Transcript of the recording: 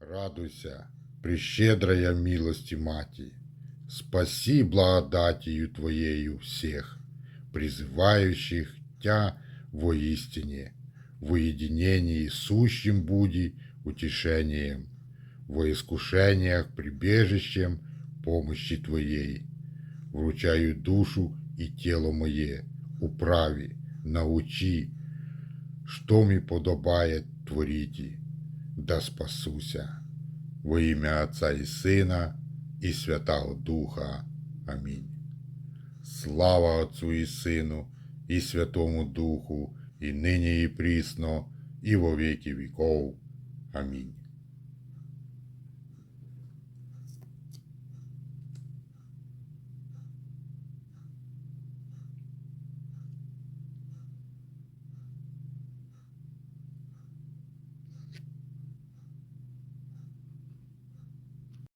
Радуйся, прещедрая милости Мати, спаси благодатью Твоею всех, призывающих Тя воистине, в уединении сущим буди утешением, во искушениях прибежищем помощи Твоей. Вручаю душу и тело моє, управи, научи, що мені подобає творіти, Да спасуся. Во ім'я Отця і Сина і Святого Духа. Амінь. Слава Отцу і Сину, і Святому Духу, і нині і прісно, і во віки віков. Амінь.